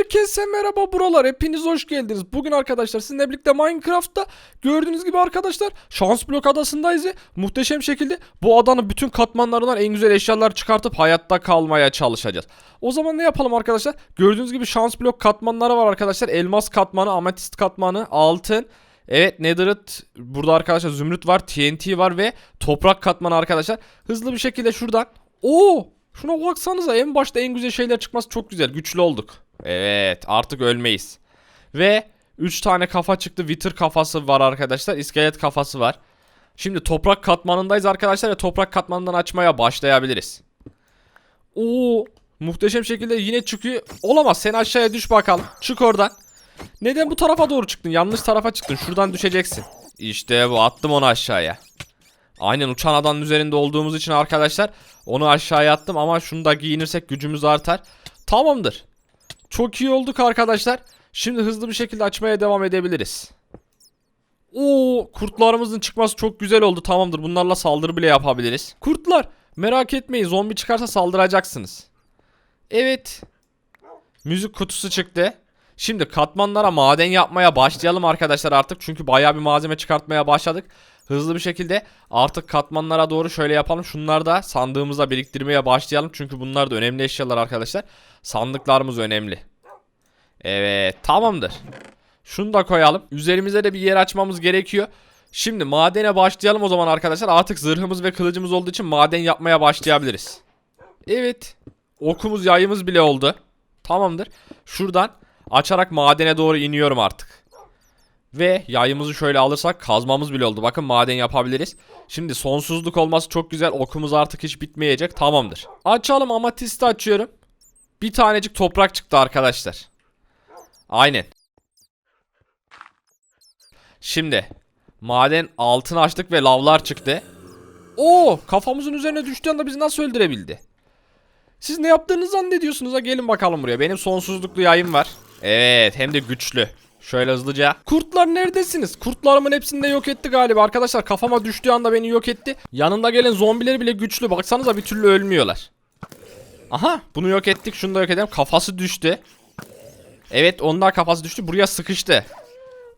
Herkese merhaba buralar. Hepiniz hoş geldiniz. Bugün arkadaşlar sizinle birlikte Minecraft'ta gördüğünüz gibi arkadaşlar şans blok adasındayız. Muhteşem şekilde bu adanın bütün katmanlarından en güzel eşyalar çıkartıp hayatta kalmaya çalışacağız. O zaman ne yapalım arkadaşlar? Gördüğünüz gibi şans blok katmanları var arkadaşlar. Elmas katmanı, ametist katmanı, altın, Evet Netherite burada arkadaşlar zümrüt var TNT var ve toprak katmanı arkadaşlar. Hızlı bir şekilde şuradan. Oo şuna baksanıza en başta en güzel şeyler çıkması çok güzel. Güçlü olduk. Evet artık ölmeyiz. Ve 3 tane kafa çıktı. Wither kafası var arkadaşlar. iskelet kafası var. Şimdi toprak katmanındayız arkadaşlar ve toprak katmanından açmaya başlayabiliriz. Oo muhteşem şekilde yine çıkıyor. Olamaz sen aşağıya düş bakalım. Çık oradan. Neden bu tarafa doğru çıktın? Yanlış tarafa çıktın. Şuradan düşeceksin. İşte bu. Attım onu aşağıya. Aynen uçan adanın üzerinde olduğumuz için arkadaşlar onu aşağıya attım ama şunu da giyinirsek gücümüz artar. Tamamdır. Çok iyi olduk arkadaşlar. Şimdi hızlı bir şekilde açmaya devam edebiliriz. Oo, kurtlarımızın çıkması çok güzel oldu. Tamamdır. Bunlarla saldırı bile yapabiliriz. Kurtlar, merak etmeyin. Zombi çıkarsa saldıracaksınız. Evet. Müzik kutusu çıktı. Şimdi katmanlara maden yapmaya başlayalım arkadaşlar artık. Çünkü bayağı bir malzeme çıkartmaya başladık. Hızlı bir şekilde artık katmanlara doğru şöyle yapalım. Şunları da sandığımıza biriktirmeye başlayalım. Çünkü bunlar da önemli eşyalar arkadaşlar. Sandıklarımız önemli. Evet tamamdır. Şunu da koyalım. Üzerimize de bir yer açmamız gerekiyor. Şimdi madene başlayalım o zaman arkadaşlar. Artık zırhımız ve kılıcımız olduğu için maden yapmaya başlayabiliriz. Evet. Okumuz yayımız bile oldu. Tamamdır. Şuradan açarak madene doğru iniyorum artık. Ve yayımızı şöyle alırsak kazmamız bile oldu. Bakın maden yapabiliriz. Şimdi sonsuzluk olması çok güzel. Okumuz artık hiç bitmeyecek. Tamamdır. Açalım amatisti açıyorum. Bir tanecik toprak çıktı arkadaşlar. Aynen. Şimdi maden altın açtık ve lavlar çıktı. Oo kafamızın üzerine düştüğü anda bizi nasıl öldürebildi? Siz ne yaptığınızı zannediyorsunuz ha gelin bakalım buraya. Benim sonsuzluklu yayım var. Evet hem de güçlü. Şöyle hızlıca. Kurtlar neredesiniz? Kurtlarımın hepsini de yok etti galiba. Arkadaşlar kafama düştüğü anda beni yok etti. Yanında gelen zombileri bile güçlü. Baksanıza bir türlü ölmüyorlar. Aha bunu yok ettik. Şunu da yok edelim. Kafası düştü. Evet onlar kafası düştü. Buraya sıkıştı.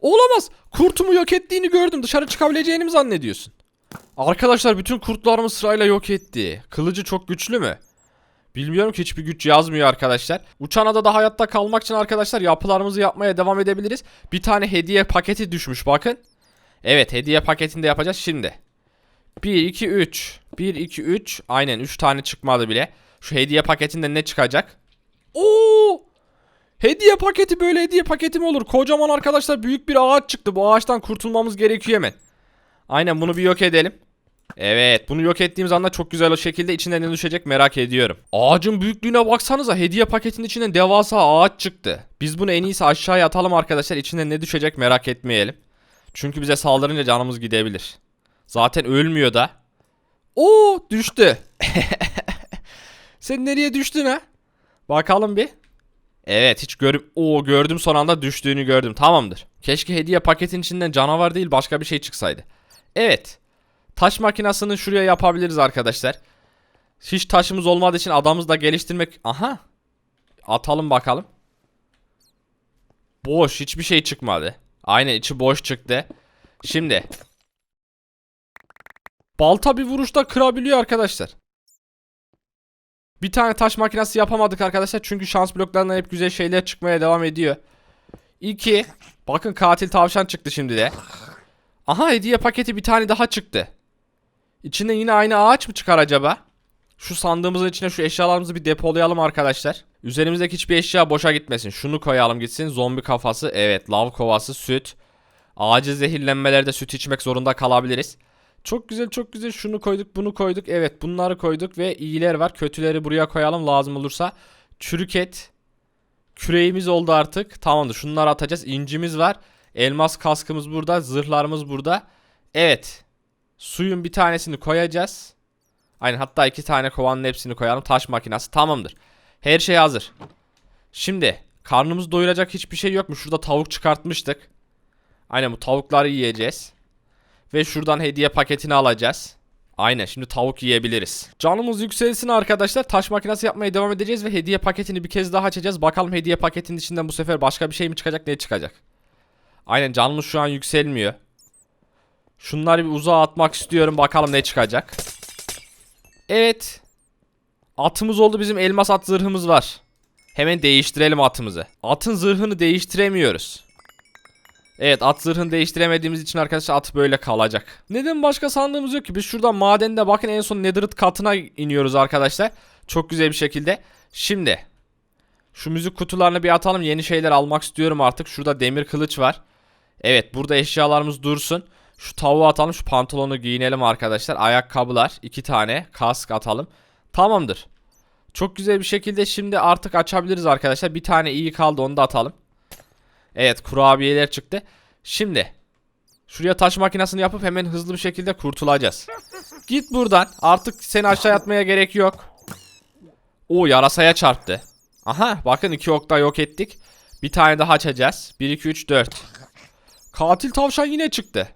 Olamaz. Kurtumu yok ettiğini gördüm. Dışarı çıkabileceğini mi zannediyorsun? Arkadaşlar bütün kurtlarımı sırayla yok etti. Kılıcı çok güçlü mü? Bilmiyorum ki hiçbir güç yazmıyor arkadaşlar. Uçan adada hayatta kalmak için arkadaşlar yapılarımızı yapmaya devam edebiliriz. Bir tane hediye paketi düşmüş bakın. Evet hediye paketini de yapacağız şimdi. 1, 2, 3. 1, 2, 3. Aynen 3 tane çıkmadı bile. Şu hediye paketinde ne çıkacak? Oo! Hediye paketi böyle hediye paketi mi olur? Kocaman arkadaşlar büyük bir ağaç çıktı. Bu ağaçtan kurtulmamız gerekiyor hemen. Aynen bunu bir yok edelim. Evet bunu yok ettiğimiz anda çok güzel o şekilde içinden ne düşecek merak ediyorum. Ağacın büyüklüğüne baksanıza hediye paketinin içinden devasa ağaç çıktı. Biz bunu en iyisi aşağıya atalım arkadaşlar içinden ne düşecek merak etmeyelim. Çünkü bize saldırınca canımız gidebilir. Zaten ölmüyor da. Oo düştü. Sen nereye düştün ha? Bakalım bir. Evet hiç görüm o gördüm son anda düştüğünü gördüm. Tamamdır. Keşke hediye paketin içinden canavar değil başka bir şey çıksaydı. Evet. Taş makinasını şuraya yapabiliriz arkadaşlar. Hiç taşımız olmadığı için adamımızı da geliştirmek... Aha. Atalım bakalım. Boş. Hiçbir şey çıkmadı. Aynen içi boş çıktı. Şimdi. Balta bir vuruşta kırabiliyor arkadaşlar. Bir tane taş makinesi yapamadık arkadaşlar. Çünkü şans bloklarından hep güzel şeyler çıkmaya devam ediyor. 2. Bakın katil tavşan çıktı şimdi de. Aha hediye paketi bir tane daha çıktı. İçinden yine aynı ağaç mı çıkar acaba? Şu sandığımızın içine şu eşyalarımızı bir depolayalım arkadaşlar. Üzerimizdeki hiçbir eşya boşa gitmesin. Şunu koyalım gitsin. Zombi kafası. Evet lav kovası süt. Acil zehirlenmelerde süt içmek zorunda kalabiliriz. Çok güzel çok güzel şunu koyduk bunu koyduk. Evet bunları koyduk ve iyiler var. Kötüleri buraya koyalım lazım olursa. Çürük et. Küreğimiz oldu artık. Tamamdır şunları atacağız. İncimiz var. Elmas kaskımız burada. Zırhlarımız burada. Evet. Suyun bir tanesini koyacağız. Aynen hatta iki tane kovanın hepsini koyalım. Taş makinesi tamamdır. Her şey hazır. Şimdi karnımızı doyuracak hiçbir şey yok mu? Şurada tavuk çıkartmıştık. Aynen bu tavukları yiyeceğiz. Ve şuradan hediye paketini alacağız. Aynen şimdi tavuk yiyebiliriz. Canımız yükselsin arkadaşlar. Taş makinesi yapmaya devam edeceğiz ve hediye paketini bir kez daha açacağız. Bakalım hediye paketinin içinden bu sefer başka bir şey mi çıkacak ne çıkacak. Aynen canımız şu an yükselmiyor. Şunları bir uzağa atmak istiyorum. Bakalım ne çıkacak. Evet. Atımız oldu bizim elmas at zırhımız var. Hemen değiştirelim atımızı. Atın zırhını değiştiremiyoruz. Evet at zırhını değiştiremediğimiz için arkadaşlar at böyle kalacak. Neden başka sandığımız yok ki? Biz şuradan madende bakın en son netherite katına iniyoruz arkadaşlar. Çok güzel bir şekilde. Şimdi şu müzik kutularını bir atalım. Yeni şeyler almak istiyorum artık. Şurada demir kılıç var. Evet burada eşyalarımız dursun. Şu tavuğu atalım. Şu pantolonu giyinelim arkadaşlar. Ayakkabılar. iki tane. Kask atalım. Tamamdır. Çok güzel bir şekilde şimdi artık açabiliriz arkadaşlar. Bir tane iyi kaldı onu da atalım. Evet kurabiyeler çıktı. Şimdi şuraya taş makinesini yapıp hemen hızlı bir şekilde kurtulacağız. Git buradan. Artık seni aşağı atmaya gerek yok. O yarasaya çarptı. Aha bakın iki okta yok ettik. Bir tane daha açacağız. 1 2 3 4. Katil tavşan yine çıktı.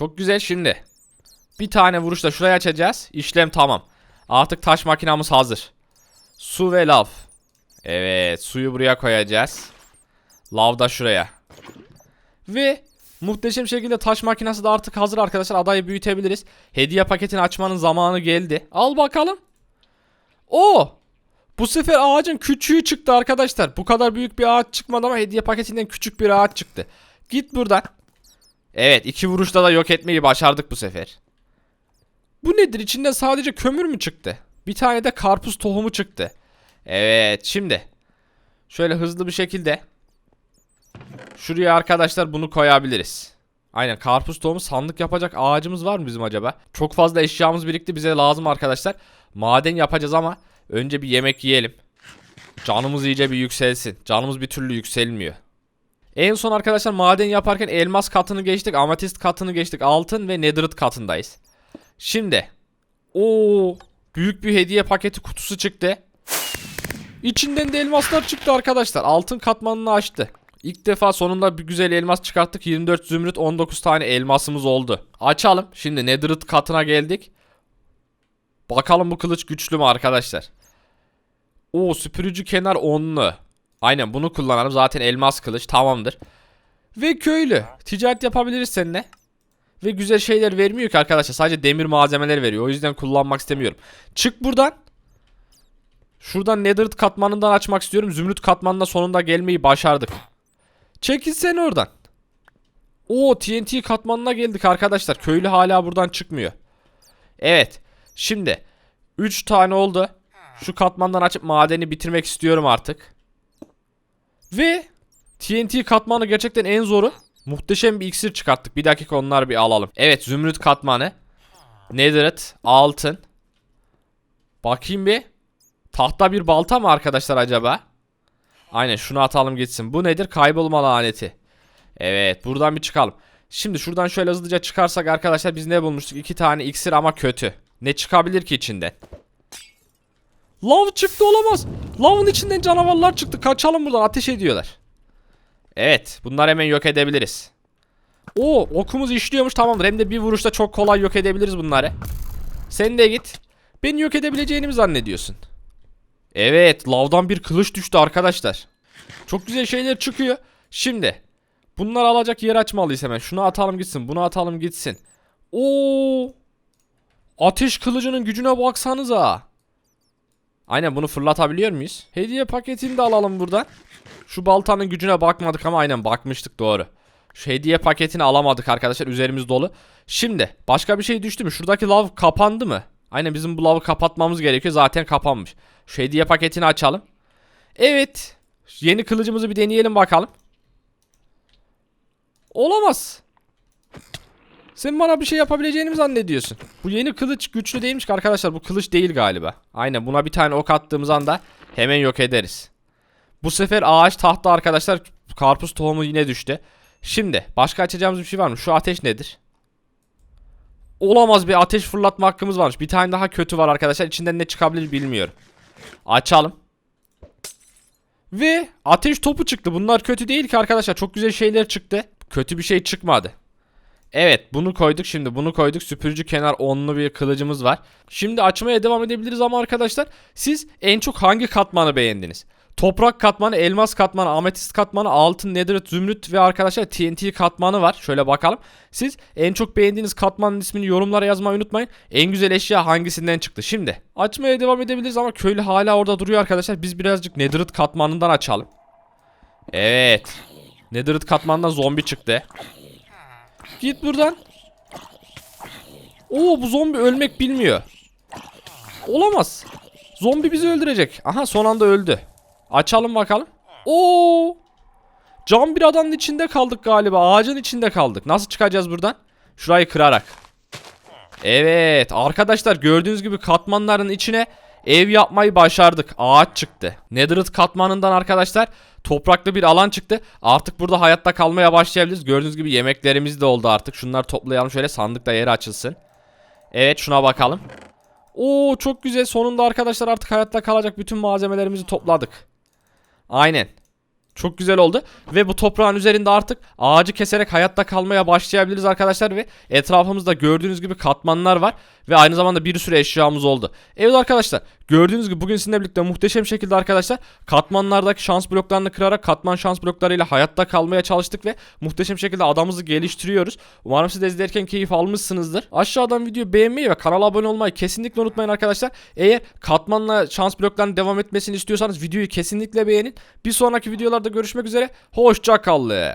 Çok güzel şimdi. Bir tane vuruşla şurayı açacağız. İşlem tamam. Artık taş makinamız hazır. Su ve lav. Evet suyu buraya koyacağız. Lav da şuraya. Ve muhteşem şekilde taş makinesi de artık hazır arkadaşlar. Adayı büyütebiliriz. Hediye paketini açmanın zamanı geldi. Al bakalım. O. Bu sefer ağacın küçüğü çıktı arkadaşlar. Bu kadar büyük bir ağaç çıkmadı ama hediye paketinden küçük bir ağaç çıktı. Git buradan. Evet iki vuruşta da yok etmeyi başardık bu sefer. Bu nedir? İçinden sadece kömür mü çıktı? Bir tane de karpuz tohumu çıktı. Evet şimdi. Şöyle hızlı bir şekilde. Şuraya arkadaşlar bunu koyabiliriz. Aynen karpuz tohumu sandık yapacak ağacımız var mı bizim acaba? Çok fazla eşyamız birikti bize lazım arkadaşlar. Maden yapacağız ama önce bir yemek yiyelim. Canımız iyice bir yükselsin. Canımız bir türlü yükselmiyor. En son arkadaşlar maden yaparken elmas katını geçtik, ametist katını geçtik, altın ve netherite katındayız. Şimdi o büyük bir hediye paketi kutusu çıktı. İçinden de elmaslar çıktı arkadaşlar. Altın katmanını açtı. İlk defa sonunda bir güzel elmas çıkarttık. 24 zümrüt 19 tane elmasımız oldu. Açalım. Şimdi netherite katına geldik. Bakalım bu kılıç güçlü mü arkadaşlar. O süpürücü kenar onlu. Aynen bunu kullanalım. Zaten elmas kılıç tamamdır. Ve köylü. Ticaret yapabiliriz seninle. Ve güzel şeyler vermiyor ki arkadaşlar. Sadece demir malzemeler veriyor. O yüzden kullanmak istemiyorum. Çık buradan. Şuradan netherite katmanından açmak istiyorum. Zümrüt katmanına sonunda gelmeyi başardık. Çekil sen oradan. Oo TNT katmanına geldik arkadaşlar. Köylü hala buradan çıkmıyor. Evet. Şimdi 3 tane oldu. Şu katmandan açıp madeni bitirmek istiyorum artık. Ve TNT katmanı gerçekten en zoru. Muhteşem bir iksir çıkarttık. Bir dakika onları bir alalım. Evet zümrüt katmanı. Netherite, altın. Bakayım bir. Tahta bir balta mı arkadaşlar acaba? Aynen şunu atalım gitsin. Bu nedir? Kaybolma laneti. Evet buradan bir çıkalım. Şimdi şuradan şöyle hızlıca çıkarsak arkadaşlar biz ne bulmuştuk? İki tane iksir ama kötü. Ne çıkabilir ki içinden? Lav çıktı olamaz. Lavın içinden canavarlar çıktı. Kaçalım buradan ateş ediyorlar. Evet bunlar hemen yok edebiliriz. Oo okumuz işliyormuş tamamdır. Hem de bir vuruşta çok kolay yok edebiliriz bunları. Sen de git. Beni yok edebileceğini mi zannediyorsun? Evet lavdan bir kılıç düştü arkadaşlar. Çok güzel şeyler çıkıyor. Şimdi bunları alacak yer açmalıyız hemen. Şunu atalım gitsin. Bunu atalım gitsin. Oo! Ateş kılıcının gücüne baksanıza. Aynen bunu fırlatabiliyor muyuz? Hediye paketini de alalım buradan. Şu baltanın gücüne bakmadık ama aynen bakmıştık doğru. Şu hediye paketini alamadık arkadaşlar. Üzerimiz dolu. Şimdi başka bir şey düştü mü? Şuradaki lav kapandı mı? Aynen bizim bu lavı kapatmamız gerekiyor. Zaten kapanmış. Şu hediye paketini açalım. Evet. Yeni kılıcımızı bir deneyelim bakalım. Olamaz. Sen bana bir şey yapabileceğini mi zannediyorsun? Bu yeni kılıç güçlü değilmiş arkadaşlar. Bu kılıç değil galiba. Aynen buna bir tane ok attığımız anda hemen yok ederiz. Bu sefer ağaç tahta arkadaşlar. Karpuz tohumu yine düştü. Şimdi başka açacağımız bir şey var mı? Şu ateş nedir? Olamaz bir ateş fırlatma hakkımız varmış. Bir tane daha kötü var arkadaşlar. İçinden ne çıkabilir bilmiyorum. Açalım. Ve ateş topu çıktı. Bunlar kötü değil ki arkadaşlar. Çok güzel şeyler çıktı. Kötü bir şey çıkmadı. Evet bunu koyduk şimdi bunu koyduk süpürücü kenar onlu bir kılıcımız var. Şimdi açmaya devam edebiliriz ama arkadaşlar siz en çok hangi katmanı beğendiniz? Toprak katmanı, elmas katmanı, ametist katmanı, altın, netherite, zümrüt ve arkadaşlar TNT katmanı var. Şöyle bakalım. Siz en çok beğendiğiniz katmanın ismini yorumlara yazmayı unutmayın. En güzel eşya hangisinden çıktı? Şimdi açmaya devam edebiliriz ama köylü hala orada duruyor arkadaşlar. Biz birazcık netherite katmanından açalım. Evet. Netherite katmanından zombi çıktı. Git buradan. Oo bu zombi ölmek bilmiyor. Olamaz. Zombi bizi öldürecek. Aha son anda öldü. Açalım bakalım. Oo! Cam bir adanın içinde kaldık galiba. Ağacın içinde kaldık. Nasıl çıkacağız buradan? Şurayı kırarak. Evet arkadaşlar gördüğünüz gibi katmanların içine ev yapmayı başardık. Ağaç çıktı. Netherite katmanından arkadaşlar topraklı bir alan çıktı. Artık burada hayatta kalmaya başlayabiliriz. Gördüğünüz gibi yemeklerimiz de oldu artık. Şunları toplayalım şöyle sandıkta yeri açılsın. Evet şuna bakalım. Oo çok güzel. Sonunda arkadaşlar artık hayatta kalacak bütün malzemelerimizi topladık. Aynen. Çok güzel oldu. Ve bu toprağın üzerinde artık ağacı keserek hayatta kalmaya başlayabiliriz arkadaşlar. Ve etrafımızda gördüğünüz gibi katmanlar var. Ve aynı zamanda bir sürü eşyamız oldu. Evet arkadaşlar gördüğünüz gibi bugün sizinle birlikte muhteşem şekilde arkadaşlar katmanlardaki şans bloklarını kırarak katman şans bloklarıyla hayatta kalmaya çalıştık. Ve muhteşem şekilde adamımızı geliştiriyoruz. Umarım siz de izlerken keyif almışsınızdır. Aşağıdan videoyu beğenmeyi ve kanala abone olmayı kesinlikle unutmayın arkadaşlar. Eğer katmanla şans bloklarının devam etmesini istiyorsanız videoyu kesinlikle beğenin. Bir sonraki videolarda görüşmek üzere. Hoşça kalın.